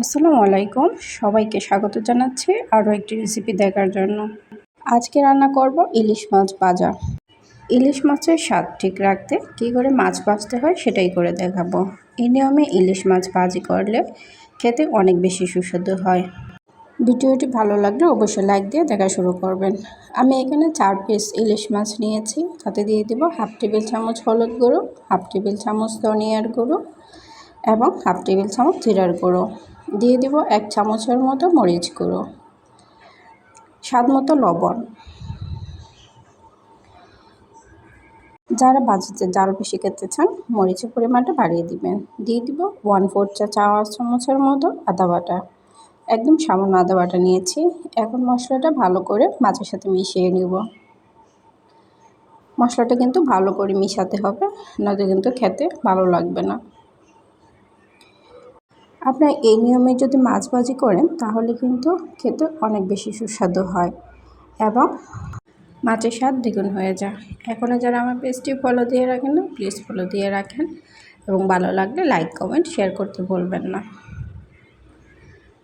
আসসালামু আলাইকুম। সবাইকে স্বাগত জানাচ্ছি আরও একটি রেসিপি দেখার জন্য। আজকে রান্না করব ইলিশ মাছ ভাজা। ইলিশ মাছের স্বাদ ঠিক রাখতে কী করে মাছ ভাজতে হয় সেটাই করে দেখাবো। এই নিয়মে ইলিশ মাছ ভাজি করলে খেতে অনেক বেশি সুস্বাদু হয়। ভিডিওটি ভালো লাগলে অবশ্যই লাইক দিয়ে দেখা শুরু করবেন। আমি এখানে চার পিস ইলিশ মাছ নিয়েছি। তাতে দিয়ে দিব হাফ টেবিল চামচ হলুদ গুঁড়ো, হাফ টেবিল চামচ ধনিয়ার গুঁড়ো এবং হাফ টেবিল চামচ জিরার গুঁড়ো। দিয়ে দিব এক চামচের মতো মরিচ গুঁড়ো। স্বাদ মতো লবণ। যারা বাজিতে জাল বেশি খেতে চান, মরিচের পরিমাণটা বাড়িয়ে দিবেন। দিয়ে দিব ওয়ান ফোর চা চাওয়া চামচের মতো আদা বাটা। একদম সামান্য আদা বাটা নিয়েছি। এখন মশলাটা ভালো করে মাছের সাথে মিশিয়ে নিব। মশলাটা কিন্তু ভালো করে মিশাতে হবে নয়তো কিন্তু খেতে ভালো লাগবে না। আপনার এই নিয়মে যদি মাছ ভাজি করেন, তাহলে কিন্তু খেতে অনেক বেশি সুস্বাদু হয় এবং মাছের স্বাদ দ্বিগুণ হয়ে যায়। এখনও যারা আমার পেজটি ফলো দিয়ে রাখেন না প্লিজ ফলো দিয়ে রাখেন এবং ভালো লাগলে লাইক কমেন্ট শেয়ার করতে ভুলবেন না।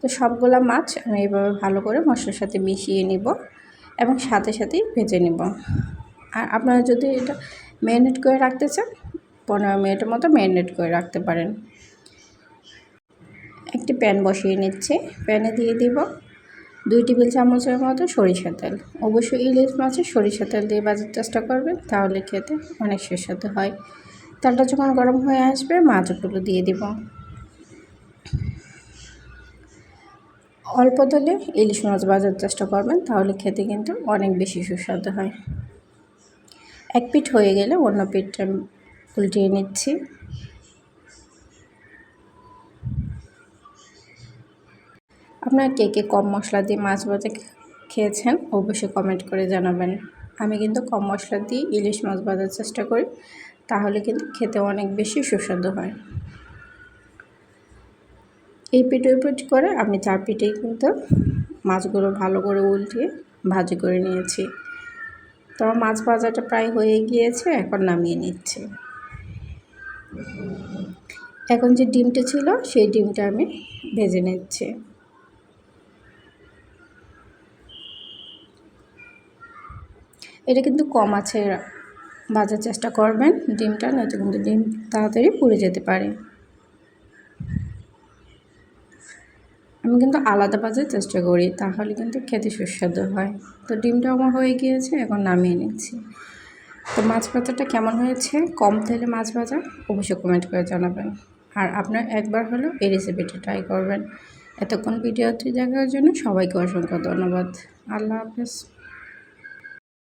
তো সবগুলো মাছ আমি এইভাবে ভালো করে মশলার সাথে মিশিয়ে নিব এবং সাথে সাথেই ভেজে নিব। আর আপনারা যদি এটা ম্যারিনেট করে রাখতে চান, পনেরো মিনিটের মতো ম্যারিনেট করে রাখতে পারেন। একটি প্যান বসিয়ে নিচ্ছে। প্যানে দিয়ে দিব দুই টেবিল চামচের মতো সরিষা তেল। অবশ্যই ইলিশ মাছের সরিষা তেল দিয়ে বাজার চেষ্টা করবেন, তাহলে খেতে অনেক সুস্বাদু হয়। তেলটা যখন গরম হয়ে আসবে, মাছগুলো দিয়ে দিব। অল্প তেলে ইলিশ মাছ বাজার চেষ্টা করবেন, তাহলে খেতে কিন্তু অনেক বেশি সুস্বাদু হয়। এক পিঠ হয়ে গেলে অন্য পিঠটা উল্টিয়ে নিচ্ছি। আপনারা কে কে কম মশলা দিয়ে মাছ ভাজা খেয়েছেন অবশ্যই কমেন্ট করে জানাবেন। আমি কিন্তু কম মশলা দিয়ে ইলিশ মাছ ভাজার চেষ্টা করি, তাহলে কিন্তু খেতে অনেক বেশি সুস্বাদু হয়। এই পিঠ পিঠ করে আমি চার পিঠেই কিন্তু মাছগুলো ভালো করে উল্টিয়ে ভাজি করে নিয়েছি। তো মাছ ভাজাটা প্রায় হয়ে গিয়েছে, এখন নামিয়ে নিচ্ছি। এখন যে ডিমটা ছিল, সেই ডিমটা আমি ভেজে নিচ্ছি। এটা কিন্তু কম আছে ভাজার চেষ্টা করবেন ডিমটা, নয়তো কিন্তু ডিম তাড়াতাড়ি পুড়ে যেতে পারে। আমি কিন্তু আলাদা ভাজার চেষ্টা করি, তাহলে কিন্তু খেতে সুস্বাদু হয়। তো ডিমটা আমার হয়ে গিয়েছে, এখন নামিয়ে নিচ্ছি। তো মাছ ভাজাটা কেমন হয়েছে? কম তেলে মাছ ভাজা? অবশ্যই কমেন্ট করে জানাবেন। আর আপনার একবার হলেও এই রেসিপিটা ট্রাই করবেন। এতক্ষণ ভিডিওটি দেখার জন্য সবাইকে অসংখ্য ধন্যবাদ। আল্লাহ হাফেজ।